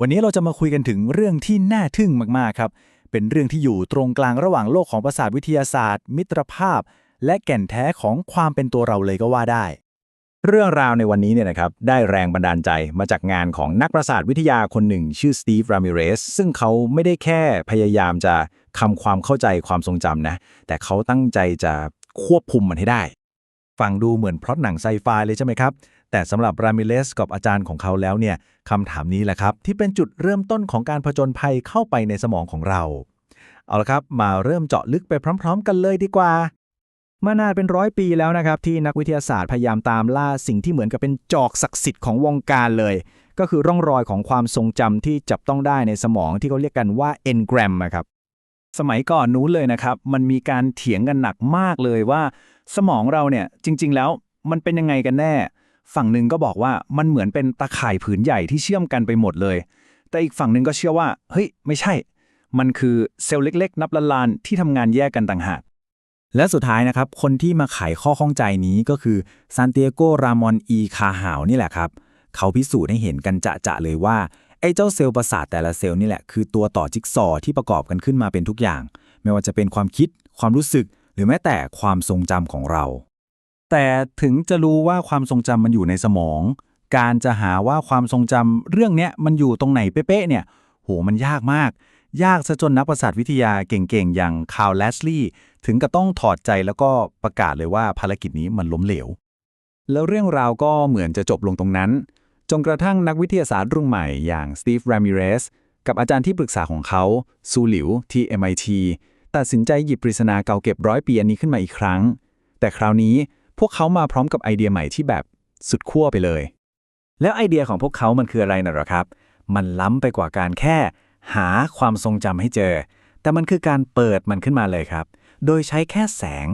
วันนี้เราจะมาคุยกันถึงเรื่องที่น่าทึ่งมากๆครับ เป็นเรื่องที่อยู่ตรงกลางระหว่างโลกของประสาทวิทยาศาสตร์ มิตรภาพ และแก่นแท้ของความเป็นตัวเราเลยก็ว่าได้ เรื่องราวในวันนี้เนี่ยนะครับได้แรงบันดาลใจมาจากงานของนักประสาทวิทยาคนหนึ่ง ชื่อสตีฟรามิเรสซึ่งเขาไม่ได้แค่พยายามจะทำความเข้าใจความทรงจำนะ แต่เขาตั้งใจจะควบคุมมันให้ได้ ฟังดูเหมือนพล็อตหนังไซไฟเลยใช่ไหมครับ แต่สำหรับรามิเลสกับอาจารย์ของเขาแล้วเนี่ยคำถามนี้แหละครับ ที่เป็นจุดเริ่มต้นของการผจญภัยเข้าไปในสมองของเรา เอาละครับ มาเริ่มเจาะลึกไปพร้อม ๆ กันเลยดีกว่ามานานเป็นร้อยปีแล้วนะครับ ที่นักวิทยาศาสตร์พยายามตามล่าสิ่งที่เหมือนกับเป็นจอกศักดิ์สิทธิ์ของวงการเลย ก็คือร่องรอยของความทรงจำที่จับต้องได้ในสมองที่เขาเรียกกันว่า engram อะครับสมัยก่อนนู้นเลยนะครับ มันมีการเถียงกันหนักมากเลยว่า สมองเราเนี่ยจริง ๆ แล้วมันเป็นยังไงกันแน่ ฝั่งหนึ่งก็บอกว่ามันเหมือนเป็นตะข่ายผืนใหญ่ที่เชื่อมกันไปหมดเลย แต่อีกฝั่งหนึ่งก็เชื่อว่า เฮ้ย ไม่ใช่ มันคือเซลล์เล็ก ๆ นับล้านล้านๆที่ทำงานแยกกันต่างหาก และสุดท้ายนะครับ คนที่มาไขข้อข้องใจนี้ก็คือซานเตียโก รามอนอีคาหาวนี่แหละครับ เขาพิสูจน์ให้เห็นกันจะๆเลยว่าไอ้เจ้าเซลล์ประสาทแต่ละเซลล์นี่แหละคือตัวต่อจิ๊กซอว์ที่ประกอบกันขึ้นมาเป็นทุกอย่าง ไม่ว่าจะเป็นความคิด ความรู้สึก หรือแม้แต่ความทรงจำของเรา แต่ถึงจะรู้ว่าความทรงจำมันอยู่ในสมอง การจะหาว่าความทรงจำเรื่องเนี้ยมันอยู่ตรงไหนเป๊ะๆเนี่ยโหมันยากมาก ยากซะจนนักประสาทวิทยาเก่งๆ อย่างคาร์ลแลสลีย์ถึงกับต้องถอดใจแล้วก็ประกาศเลยว่าภารกิจนี้มันล้มเหลว แล้วเรื่องราวก็เหมือนจะจบลงตรงนั้น จนกระทั่งนักวิทยาศาสตร์รุ่นใหม่อย่างสตีฟรามิเรสกับอาจารย์ที่ปรึกษาของเขาซูหลิวที่ MIT ตัดสินใจหยิบปริศนาเก่าเก็บร้อยปีอันนี้ขึ้นมาอีกครั้ง แต่คราวนี้ พวกเขามาพร้อมกับไอเดียใหม่ที่แบบสุดขั้วไปเลย แล้วไอเดียของพวกเขามันคืออะไรน่ะหรอครับ มันล้ำไปกว่าการแค่ หาความทรงจำให้เจอ แต่มันคือการเปิดมันขึ้นมาเลยครับ โดยใช้แค่แสง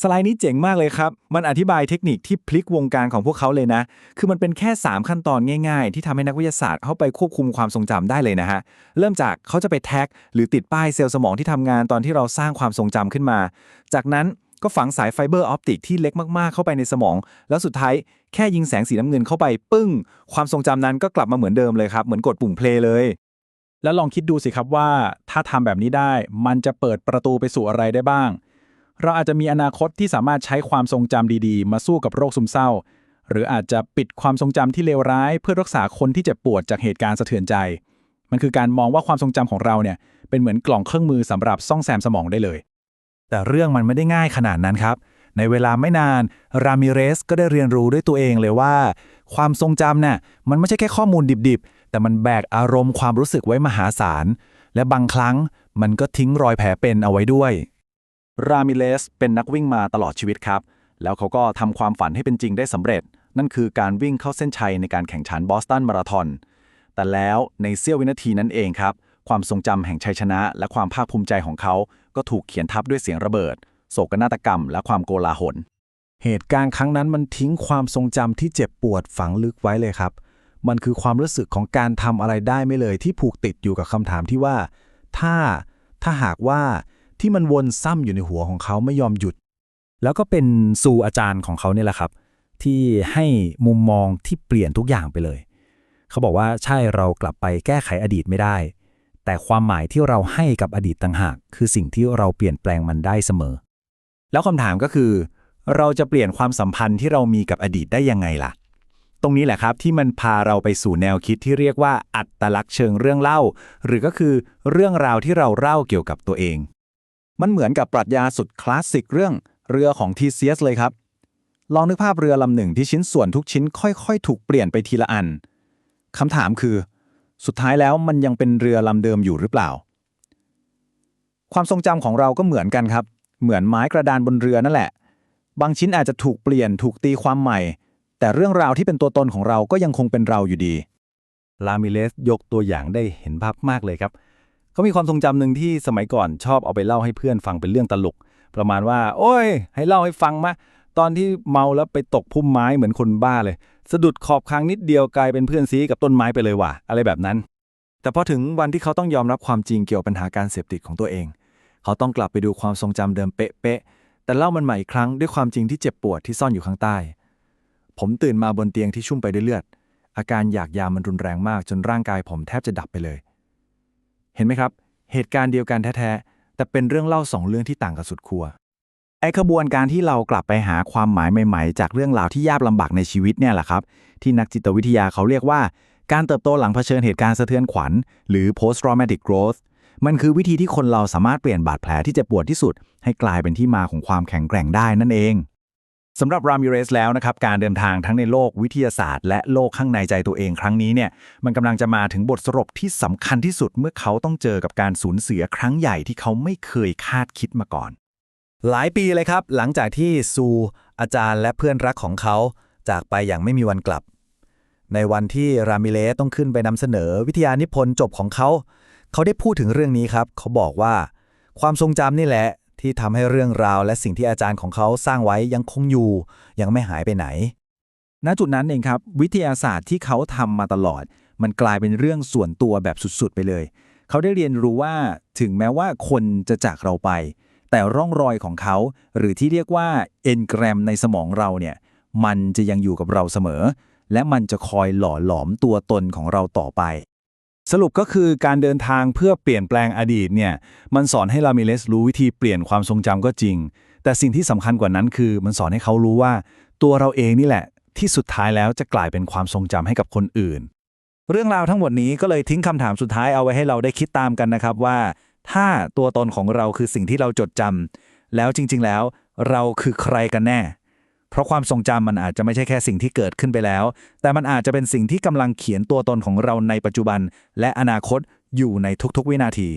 สไลด์นี้เจ๋งมากเลยครับ มันอธิบายเทคนิคที่พลิกวงการของพวกเขาเลยนะ คือมันเป็นแค่ 3 ขั้นตอนง่าย ๆ ที่ทำให้นักวิทยาศาสตร์เข้าไปควบคุมความทรงจำได้เลยนะฮะ เริ่มจากเขาจะไปแท็ก หรือติดป้ายเซลล์สมองที่ทำงานตอนที่เราสร้างความทรงจำขึ้นมา จากนั้น ก็ฝังสายไฟเบอร์ออปติกที่เล็กมากๆเข้าไปในสมอง แล้วสุดท้ายแค่ยิงแสงสีน้ำเงินเข้าไปปึ้ง ความทรงจำนั้นก็กลับมาเหมือนเดิมเลยครับ เหมือนกดปุ่มเพลย์เลย แล้วลองคิดดูสิครับว่า ถ้าทำแบบนี้ได้มันจะเปิดประตูไปสู่อะไรได้บ้าง เราอาจจะมีอนาคตที่สามารถใช้ความทรงจำดีๆ มาสู้กับโรคซึมเศร้า หรืออาจจะปิดความทรงจำที่เลวร้าย เพื่อรักษาคนที่เจ็บปวดจากเหตุการณ์สะเทือนใจ มันคือการมองว่าความทรงจำของเราเนี่ยเป็นเหมือนกล่องเครื่องมือสำหรับซ่องแซมสมองได้เลย แต่เรื่องมันไม่ได้ง่ายขนาดนั้นครับ ในเวลาไม่นานรามิเรสก็ได้เรียนรู้ด้วยตัวเองเลยว่า ความทรงจำน่ะมันไม่ใช่แค่ข้อมูลดิบๆ แต่มันแบกอารมณ์ความรู้สึกไว้มหาศาล และบางครั้งมันก็ทิ้งรอยแผลเป็นเอาไว้ด้วย รามิเลสเป็นนักวิ่งมาตลอดชีวิตครับ แล้วเขาก็ทำความฝันให้เป็นจริงได้สำเร็จ นั่นคือการวิ่งเข้าเส้นชัยในการแข่งขันบอสตันมาราธอนแต่แล้วในเสี้ยววินาทีนั้นเองครับ ความทรงจำแห่งชัยชนะ และความภาคภูมิใจของเขา ก็ถูกเขียนทับด้วยเสียงระเบิด โศกนาฏกรรม และความโกลาหล เหตุการณ์ครั้งนั้นมันทิ้งความทรงจำที่เจ็บปวดฝังลึกไว้เลยครับ มันคือความรู้สึกของการทำอะไรได้ไม่เลยที่ผูกติดอยู่กับคำถามที่ว่า ถ้า ถ้าหากว่าที่มันวนซ้ำอยู่ในหัวของเขาไม่ยอมหยุด แล้วก็เป็นซูอาจารย์ของเขาเนี่ยแหละครับ ที่ให้มุมมองที่เปลี่ยนทุกอย่างไปเลย เขาบอกว่าใช่เรากลับไปแก้ไขอดีตไม่ได้ แต่ความหมายที่เราให้กับอดีตต่างหาก คือสิ่งที่เราเปลี่ยนแปลงมันได้เสมอ แล้วคำถามก็คือ เราจะเปลี่ยนความสัมพันธ์ที่เรามีกับอดีตได้ยังไงล่ะ ตรงนี้แหละครับที่มันพาเราไปสู่แนวคิดที่เรียกว่าอัตลักษณ์เชิงเรื่องเล่า หรือก็คือเรื่องราวที่เราเล่าเกี่ยวกับตัวเอง มันเหมือนกับปรัชญาสุดคลาสสิกเรื่องเรือของทีเซียสเลยครับ ลองนึกภาพเรือลำหนึ่งที่ชิ้นส่วนทุกชิ้นค่อยๆ ถูกเปลี่ยนไปทีละอันคำถามคือ สุดท้ายแล้วมันยังเป็นเรือลำเดิมอยู่หรือเปล่า ความทรงจำของเราก็เหมือนกันครับ เหมือนไม้กระดานบนเรือนั่นแหละ บางชิ้นอาจจะถูกเปลี่ยนถูกตีความใหม่ แต่เรื่องราวที่เป็นตัวตนของเราก็ยังคงเป็นเราอยู่ดี ลามิเลสยกตัวอย่างได้เห็นภาพมากเลยครับ เขามีความทรงจำหนึ่งที่สมัยก่อนชอบเอาไปเล่าให้เพื่อนฟังเป็นเรื่องตลก ประมาณว่า โอ้ย ให้เล่าให้ฟังมาตอนที่เมาแล้วไปตกพุ่มไม้เหมือนคนบ้าเลย สะดุดขอบคางนิดเดียวกลายเป็นเพื่อนซีกับต้นไม้ไปเลยว่ะ อะไรแบบนั้น แต่พอถึงวันที่เขาต้องยอมรับความจริงเกี่ยวกับปัญหาการเสพติดของตัวเอง เขาต้องกลับไปดูความทรงจำเดิมเป๊ะๆแต่เล่ามันใหม่อีกครั้งด้วยความจริงที่เจ็บปวดที่ซ่อนอยู่ข้างใต้ ผมตื่นมาบนเตียงที่ชุ่มไปด้วยเลือด อาการอยากยามันรุนแรงมากจนร่างกายผมแทบจะดับไปเลย เห็นไหมครับ เหตุการณ์เดียวกันแท้ๆแต่เป็นเรื่องเล่าสองเรื่องที่ต่างกันสุดขั้ว ไอ้ขบวนการที่เรากลับไปหาความหมายใหม่ๆ จากเรื่องราวที่ยากลำบากในชีวิตเนี่ยแหละครับ ที่นักจิตวิทยาเขาเรียกว่าการเติบโตหลังเผชิญเหตุการณ์สะเทือนขวัญ หรือ post traumatic growth มันคือวิธีที่คนเราสามารถเปลี่ยนบาดแผลที่เจ็บปวดที่สุด ให้กลายเป็นที่มาของความแข็งแกร่งได้นั่นเองสำหรับรามิเรสแล้วนะครับ การเดินทางทั้งในโลกวิทยาศาสตร์ และโลกข้างในใจตัวเองครั้งนี้เนี่ยมันกำลังจะมาถึงบทสรุปที่สำคัญที่สุดเมื่อเขาต้องเจอกับการสูญเสียครั้งใหญ่ที่เขาไม่เคยคาดคิดมาก่อน หลายปีเลยครับ หลังจากที่ซู อาจารย์และเพื่อนรักของเขาจากไปอย่างไม่มีวันกลับ ในวันที่รามิเลสต้องขึ้นไปนำเสนอวิทยานิพนธ์จบของเขา เขาได้พูดถึงเรื่องนี้ครับ เขาบอกว่า ความทรงจำนี่แหละ ที่ทำให้เรื่องราวและสิ่งที่อาจารย์ของเขาสร้างไว้ยังคงอยู่ ยังไม่หายไปไหน ณจุดนั้นเองครับ วิทยาศาสตร์ที่เขาทำมาตลอด มันกลายเป็นเรื่องส่วนตัวแบบสุดๆ ไปเลย เขาได้เรียนรู้ว่าถึงแม้ว่าคนจะจากเราไป แต่ร่องรอยของเขา หรือที่เรียกว่าเอนแกรมในสมองเราเนี่ยมันจะยังอยู่กับเราเสมอ และมันจะคอยหล่อหลอมตัวตนของเราต่อไป สรุปก็คือการเดินทางเพื่อเปลี่ยนแปลงอดีตเนี่ยมันสอนให้ลามิเลสรู้วิธีเปลี่ยนความทรงจำก็จริง แต่สิ่งที่สำคัญกว่านั้นคือ มันสอนให้เขารู้ว่า ตัวเราเองนี่แหละ ที่สุดท้ายแล้วจะกลายเป็นความทรงจำให้กับคนอื่น เรื่องราวทั้งหมดนี้ก็เลยทิ้งคำถามสุดท้ายเอาไว้ให้เราได้คิดตามกันนะครับว่า ถ้าตัวตนของเราคือสิ่งที่เราจดจำแล้วจริง ๆ แล้วเราคือใครกันแน่ เพราะความทรงจำมันอาจจะไม่ใช่แค่สิ่งที่เกิดขึ้นไปแล้ว แต่มันอาจจะเป็นสิ่งที่กำลังเขียนตัวตนของเราในปัจจุบัน และอนาคตอยู่ในทุกๆ วินาที